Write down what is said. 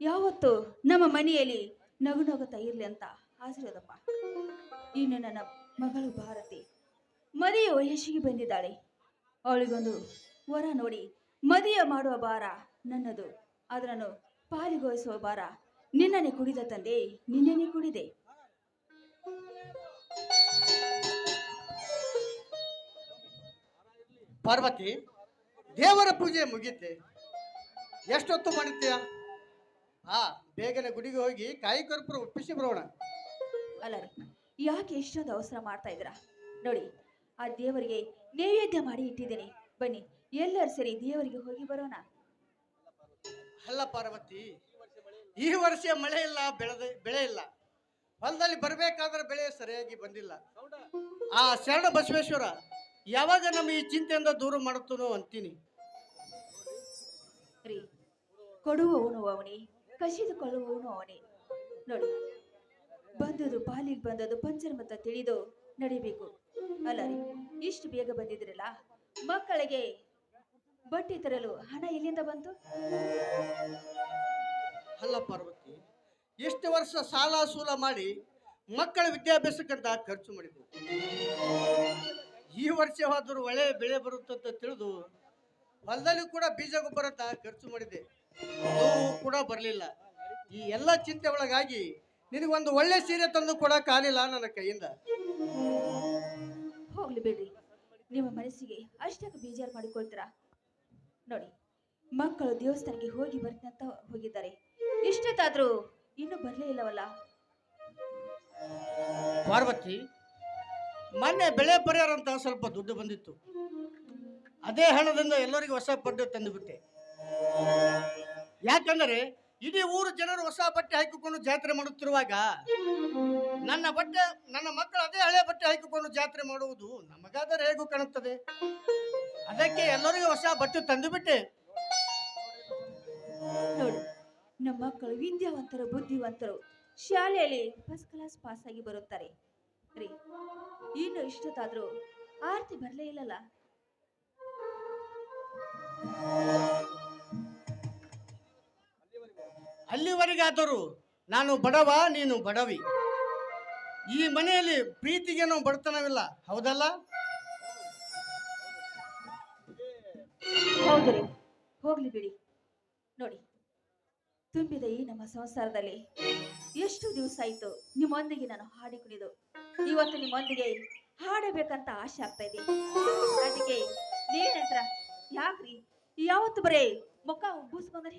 ಯಾವತ್ತು ನಮ್ಮ ಮನೆಯಲ್ಲಿ ನಗು ನಗುತ್ತಾ ಇರಲಿ ಅಂತ ಆಶೀರ್ವಾದಪ್ಪ. ಇನ್ನು ನನ್ನ ಮಗಳು ಭಾರತಿ. ಮದುವೆ ವಯಸ್ಸಿಗೆ ಬಂದಿದ್ದಾಳೆ. ಅವಳಿಗೊಂದು ವರ ನೋಡಿ. ಮದುವೆ ಮಾಡುವ ಭಾರ ನನ್ನದು. ಅದನ್ನು ಪಾಲಿಗೊಳಿಸುವ ಭಾರ ನಿನ್ನನೆ ಕುಡಿದ ತಂದೆ ನಿನ್ನೆ ಕುಡಿದೆ. ಪಾರ್ವತಿ, ದೇವರ ಪೂಜೆ ಮುಗೀತೆ. ಎಷ್ಟೊತ್ತು ಮಾಡಿತ್ತೀಯ ಹಾ. ಬೇಗನೆ ಗುಡಿಗೆ ಹೋಗಿ ಕಾಯಿ ಕರ್ಪೂರ ಒಪ್ಪಿಸಿ ಬರೋಣ. ಅಲ್ಲ ರೀ ಯಾಕೆ ಇಷ್ಟೊಂದು ಅವಸರ ಮಾಡ್ತಾ ಇದ್ದೀರಾ? ನೋಡಿ ಆ ದೇವರಿಗೆ ನೈವೇದ್ಯ ಮಾಡಿ ಇಟ್ಟಿದ್ದೀನಿ. ಬನ್ನಿ ಎಲ್ಲರೂ ಸರಿ ದೇವರಿಗೆ ಹೋಗಿ ಬರೋಣ. ಅಲ್ಲ ಪಾರ್ವತಿ ಈ ವರ್ಷ ಮಳೆ ಇಲ್ಲ ಬೆಳೆದ ಬೆಳೆ ಇಲ್ಲ. ಹೊಲದಲ್ಲಿ ಬರಬೇಕಾದ್ರೆ ಬೆಳೆ ಸರಿಯಾಗಿ ಬಂದಿಲ್ಲ. ಆ ಶರಣ ಬಸವೇಶ್ವರ ಯಾವಾಗ ನಮ್ಮ ಈ ಚಿಂತೆಯಿಂದ ದೂರ ಮಾಡುತ್ತೋ ಅಂತೀನಿ. ರೀ ಕೊಡುವವನು ಅವನೇ. ಕಸಿದುಕೊಳ್ಳುವವನು ಅವನೇ. ನೋಡಿ ಬಂದದು ಪಾಲಿಗೆ ಬಂದದು ಮತ್ತ ತಿಳಿದು ನಡಿಬೇಕು. ಅಲ್ಲ ರೀ, ಇಷ್ಟು ಬೇಗ ಬಂದಿದ್ರಲ್ಲ, ಮಕ್ಕಳಿಗೆ ಬಟ್ಟೆ ತರಲು ಹಣ ಎಲ್ಲಿಂದ ಬಂತು? ಅಲ್ಲ ಪಾರ್ವತಿ ಎಷ್ಟು ವರ್ಷ ಸಾಲ ಸೂಲ ಮಾಡಿ ಮಕ್ಕಳ ವಿದ್ಯಾಭ್ಯಾಸಕ್ಕಂತ ಖರ್ಚು ಮಾಡಿದ್ವು. ಈ ವರ್ಷ ಹೋದರೂ ಒಳ್ಳೆ ಬೆಳೆ ಬರುತ್ತಂತ ತಿಳಿದು ಹೊಲದಲ್ಲಿ ಕೂಡ ಬೀಜ ಗೊಬ್ಬರ ಖರ್ಚು ಮಾಡಿದೆ. ಕೂಡ ಬರಲಿಲ್ಲ. ಈ ಎಲ್ಲ ಚಿಂತೆ ಒಳಗಾಗಿ ನಿನಗೊಂದು ಒಳ್ಳೆ ಸೀರೆ ತಂದು ಕೊಡಕ್ಕಾಗಲಿಲ್ಲ ನನ್ನ ಕೈಯಿಂದ. ಹೋಗ್ಲಿ ಬಿಡ್ರಿ. ನಿಮ್ಮ ಮನಸ್ಸಿಗೆ ಅಷ್ಟಕ್ಕೆ ಬೇಜಾರು ಮಾಡಿಕೊಳ್ತೀರಾ? ನೋಡಿ ಮಕ್ಕಳು ದೇವಸ್ಥಾನಕ್ಕೆ ಹೋಗಿ ಬರ್ತಂತ ಹೋಗಿದ್ದಾರೆ. ಇಷ್ಟೊತ್ತಾದ್ರೂ ಇನ್ನೂ ಬರಲೇ ಇಲ್ಲವಲ್ಲ? ಪಾರ್ವತಿ ಮೊನ್ನೆ ಬೆಳೆ ಪರಿಹಾರ ಅಂತ ಸ್ವಲ್ಪ ದುಡ್ಡು ಬಂದಿತ್ತು. ಅದೇ ಹಣದಿಂದ ಎಲ್ಲರಿಗೂ ಹೊಸ ಪಡ್ಡು ತಂದುಬಿಟ್ಟೆ ಯಾಕಂದರೆ ಇಡೀ ಊರು ಜನರು ಹೊಸ ಬಟ್ಟೆ ಹಾಕಿಕೊಂಡು ಜಾತ್ರೆ ಮಾಡುತ್ತಿರುವಾಗ ನನ್ನ ಬಟ್ಟೆ, ನನ್ನ ಮಕ್ಕಳು ಅದೇ ಹಳೆ ಬಟ್ಟೆ ಹಾಕಿಕೊಂಡು ಜಾತ್ರೆ ಮಾಡುವುದು ನಮಗಾದರೆ ಹೇಗೂ ಕಾಣುತ್ತದೆ? ಅದಕ್ಕೆ ಎಲ್ಲರಿಗೂ ಹೊಸ ಬಟ್ಟೆ ತಂದುಬಿಟ್ಟೆ ನೋಡಿ, ನಮ್ಮ ಮಕ್ಕಳು ವಿದ್ಯಾವಂತರು, ಬುದ್ಧಿವಂತರು ಶಾಲೆಯಲ್ಲಿ ಫಸ್ಟ್ ಕ್ಲಾಸ್ ಪಾಸ್ ಆಗಿ ಬರುತ್ತಾರೆ. ರೀ, ಇನ್ನು ಇಷ್ಟೊತ್ತಾದ್ರೂ ಆರತಿ ಬರಲೇ ಇಲ್ಲಲ್ಲ? ಅಲ್ಲಿವರೆಗಾದರೂ ನಾನು ಬಡವ, ನೀನು ಬಡವಿ. ಈ ಮನೆಯಲ್ಲಿ ಪ್ರೀತಿಗೇನೋ ಬಡತನವಿಲ್ಲ, ಹೌದಲ್ಲ? ಹೌದ್ರಿ, ಹೋಗ್ಲಿ ಬಿಡಿ. ನೋಡಿ, ತುಂಬಿದ ಈ ನಮ್ಮ ಸಂಸಾರದಲ್ಲಿ ಎಷ್ಟು ದಿವಸ ಆಯ್ತು ನಿಮ್ಮೊಂದಿಗೆ ನಾನು ಹಾಡಿ ಕುಣಿದು. ಇವತ್ತು ನಿಮ್ಮೊಂದಿಗೆ ಹಾಡಬೇಕಂತ ಆಸೆ ಆಗ್ತಾ ಇದೆ. ಅದಕ್ಕೆ ನೀವೇನಂತ್ರ ಯಾಕ್ರಿ? ಯಾವತ್ತು ಬರೇ ಮುಖ ಉಬ್ಬಿಸ್ಕೊಂಡ್ರೆ